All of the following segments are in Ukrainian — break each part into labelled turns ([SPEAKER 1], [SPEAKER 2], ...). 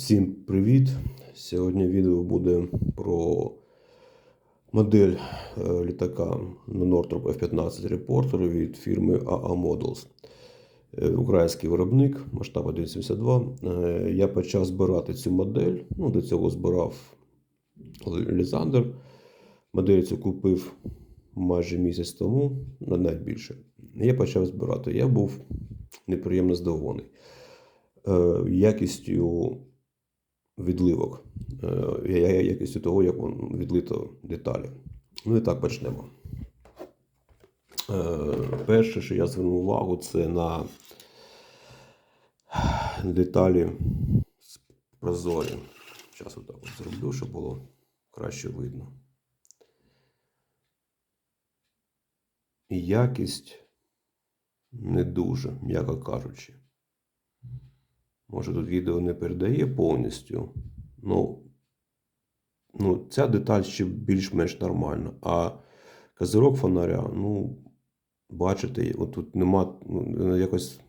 [SPEAKER 1] Всім привіт! Сьогодні відео буде про модель е, літака Northrop F-15 Reporter від фірми AA Models. Е, Український виробник, масштаб 1.72. Е, Я почав збирати цю модель. Ну, до цього збирав Лізандр. Модель цю купив майже місяць тому, на навіть більше. Я почав збирати. Я був неприємно здивований. Якістю відливок, е, якістю того, як відлито деталі. Ну і так почнемо. Е, Перше, що я звернув увагу, це на деталі прозорі. Зараз отак от зроблю, щоб було краще видно. І якість не дуже, м'яко кажучи. Може, тут відео не передає повністю. Ну, ну ця деталь ще більш-менш нормальна. А козирок фонаря, ну, бачите, тут нема ну, якось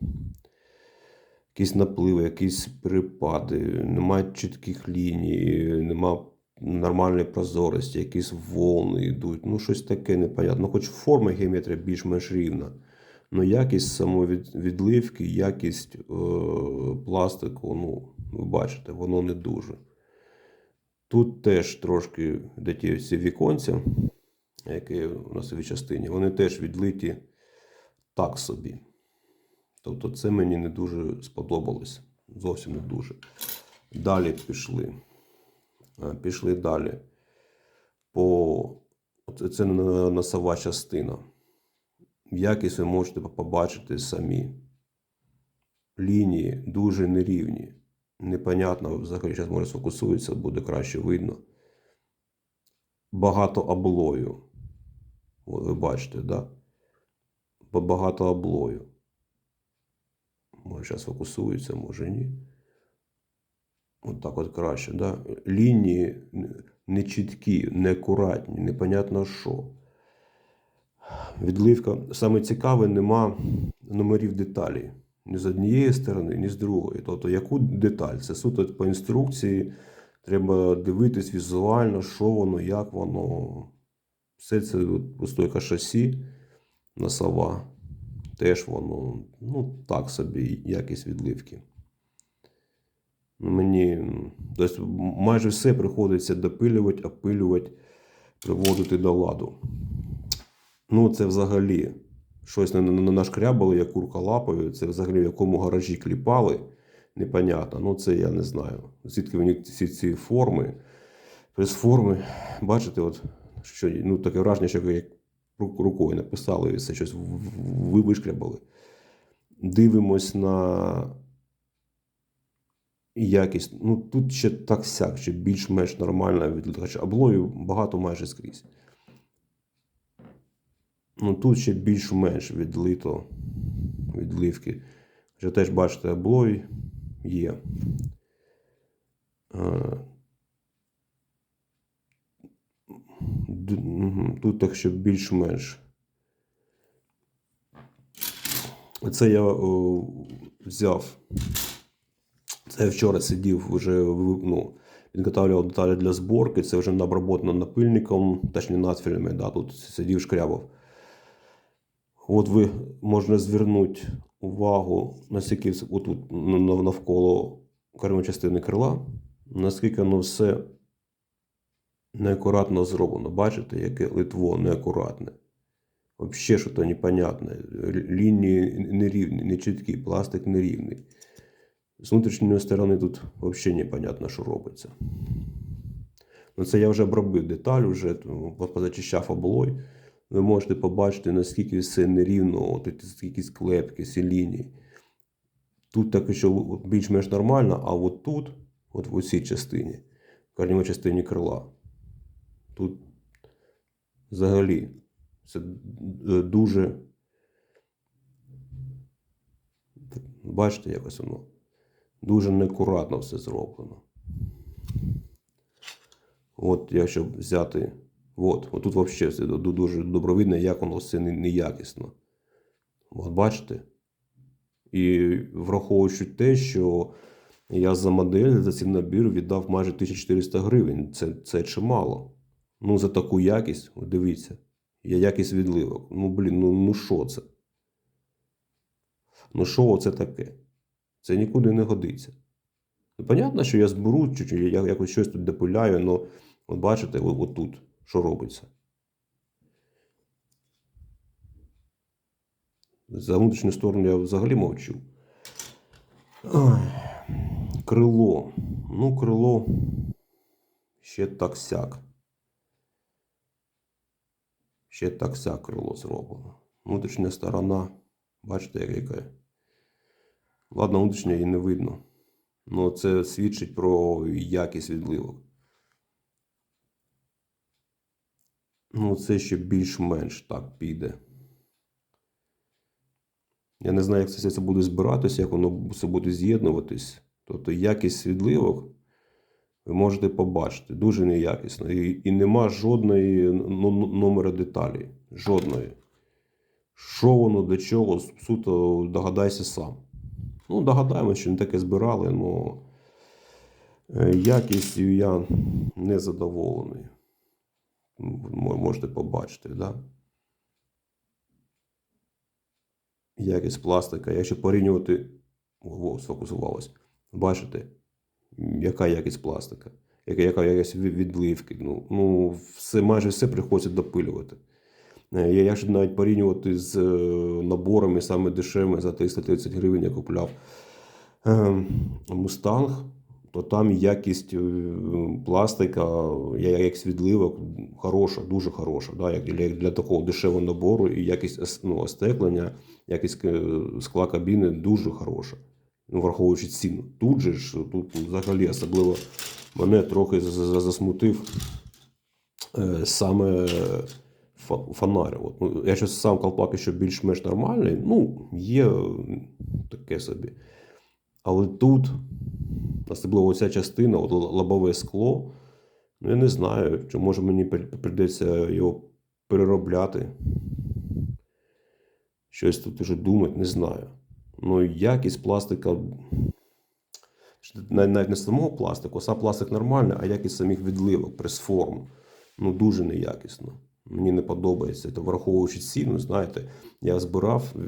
[SPEAKER 1] якісь напливи, якісь перепади, немає чітких ліній, нема нормальної прозорості, якісь волни йдуть. Ну, щось таке непонятно. Ну, хоч форма геометрія більш-менш рівна. Ну, якість самовідливки, якість е, пластику, ну, ви бачите, воно не дуже. Тут теж трошки де ті всі віконця, які в частині, вони теж відлиті так собі. Тобто це мені не дуже сподобалось. Зовсім не дуже. Далі пішли. Пішли далі. По... Це носова частина. Якість ви можете побачити самі. Лінії дуже нерівні. Непонятно, взагалі, зараз може сфокусується, буде краще видно. Багато облою. От ви бачите, да? Багато облою. Може, зараз фокусується, може ні. От так от краще, да? Лінії нечіткі, неакуратні, непонятно що. Відливка. Саме цікаве, нема номерів деталі. Ні з однієї сторони, ні з другої. Тобто, яку деталь? Це суто по інструкції. Треба дивитись візуально, що воно, як воно. Все це простойка шасі носова. Теж воно, ну, так собі, якість відливки. Мені тобто, майже все приходиться допилювати, опилювати, приводити до ладу. Ну, це взагалі щось не нашкрябали, як курка лапою. Це взагалі в якому гаражі кліпали. Непонятно. Ну, це я не знаю. Звідки вони всі ці форми, прес-форми. Бачите, от, що ну, таке враження, що як рукою написали і все щось вишкрябали. Дивимось на якість. Ну, тут ще так сяк, ще більш-менш нормальна відлітка. Облою багато майже скрізь. Ну, тут ще більш-менш відлито відливки. Вже теж бачите, облой є. Тут так ще більш-менш. Це я о, взяв. Це я вчора сидів вже ну, підготовлював деталі для зборки. Це вже оброблено напильником, точніше надфільми. Да, тут сидів шкрябав. От ви можна звернути увагу, наскільки отут навколо кормової частини крила, наскільки воно все неакуратно зроблено. Бачите, яке литво неакуратне. Взагалі, що то непонятне. Лінії нерівні, нечіткі, пластик нерівний. З внутрішньої сторони тут взагалі непонятно, що робиться. Ну, це я вже обробив деталь, вже позачищав облой. Ви можете побачити, наскільки все нерівно, от скільки склепки, ці лінії. Тут так що більш-менш нормально, а от тут, от в цій частині, в корневій частині крила, тут взагалі це дуже. Бачите, якось воно дуже неакуратно все зроблено. От, якщо взяти. От, от тут взагалі все дуже добровидно, як воно все неякісно. От бачите? І враховуючи те, що Я за модель, за цей набір віддав майже 1400 гривень. Це, це чимало. Ну, за таку якість, дивіться, є якість відливок. Ну, блін, ну, ну що це? Ну, що це таке? Це нікуди не годиться. Ну, понятно, що я зберу, чи, я якось щось тут допиляю, але от бачите, от, от тут, що робиться. За внутрішню сторону я взагалі мовчу. Крило. Ну, крило ще так сяк. Ще так сяк крило зроблено. Внутрішня сторона, бачите, як яка. Ладно, внутрішня її не видно. Ну, це свідчить про якість відливок. Ну, це ще більш-менш так піде. Я не знаю, як це все буде збиратися, як воно все буде з'єднуватись. Тобто якість відливок ви можете побачити дуже неякісно. І, і нема жодної номера деталі. Жодної. Що воно, до чого, суто догадайся сам. Ну, догадаємося, що не таке збирали, але якістю я не задоволений. Можете побачити? Да? якість пластика. Якщо порівнювати, Ого, сфокусувалось. Бачите, яка якість пластика, яка, яка якість відливки. Ну, ну, все, майже все приходиться допилювати. Е, якщо навіть порівнювати з е, наборами саме дешевими за 330 гривень я купляв е, Мустанг, то там якість е, пластика, я- якість відливок хороша, дуже хороша. Да? Як для, для такого дешевого набору і якість ну, остеклення, якість е, скла кабіни дуже хороша. Ну, враховуючи ціну. Тут же ж, тут взагалі особливо мене трохи за- за- засмутив е, саме фонарь. От, ну, я щось сам колпак ще більш-менш нормальний. Ну, є таке собі. Але тут, особливо ця частина, от лобове скло, ну я не знаю, чи може мені при- прийдеться його переробляти. Щось тут уже думати, не знаю. Ну, якість пластика. Навіть не самого пластику, сам пластик нормальний, а якість самих відливок, прес-форм. Ну, дуже неякісно. Мені не подобається. Це враховуючи ціну, знаєте, я збирав е,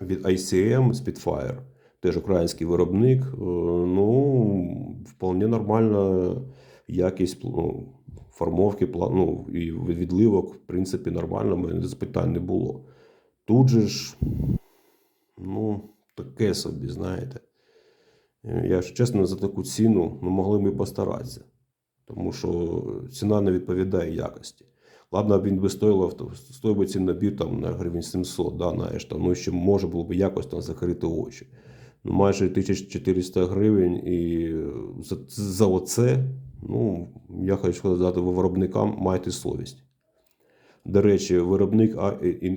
[SPEAKER 1] від ICM Spitfire, теж український виробник. Е, ну, вполне нормальна якість ну, формовки, ну, і відливок, в принципі, нормально, мене запитань не було. Тут же ж, ну, таке собі, знаєте. Е, Я ж чесно за таку ціну ну, могли і постаратися. Тому що ціна не відповідає якості. Ладно, він би стоїв, стоїв би цей набір там, на гривень 700, да, знаєш, там, ну, ще може було б якось там закрити очі. Ну, майже 1400 гривень і за, за оце, ну, я хочу сказати виробникам, майте совість. До речі, виробник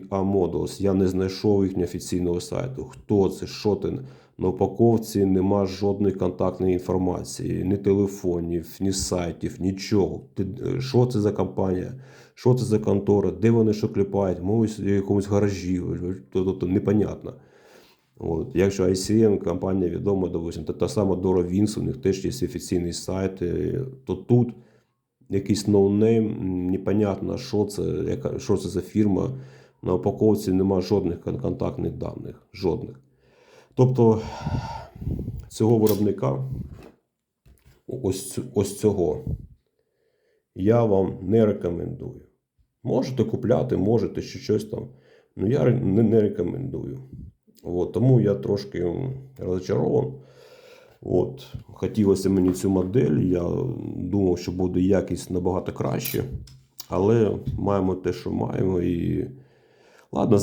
[SPEAKER 1] A-Models, я не знайшов їхнього офіційного сайту. Хто це, що це? На упаковці нема жодної контактної інформації, ні телефонів, ні сайтів, нічого. Е, Що це за компанія, що це за контора, де вони що кліпають, мовить якомусь гаражі, тобто непонятно. От. Якщо ICM, компанія відома, допустим, та, та сама Dora Vince, у них теж є офіційний сайт, е, то тут якийсь ноунейм, непонятно, що це, яка, що це за фірма. На упаковці нема жодних контактних даних. Жодних. Тобто цього виробника, ось, ось цього, я вам не рекомендую. Можете купляти, можете ще щось там. Ну я не рекомендую. От, тому я трошки розчарован. От, хотілося мені цю модель. Я думав, що буде якість набагато краще. Але маємо те, що маємо. І ладно,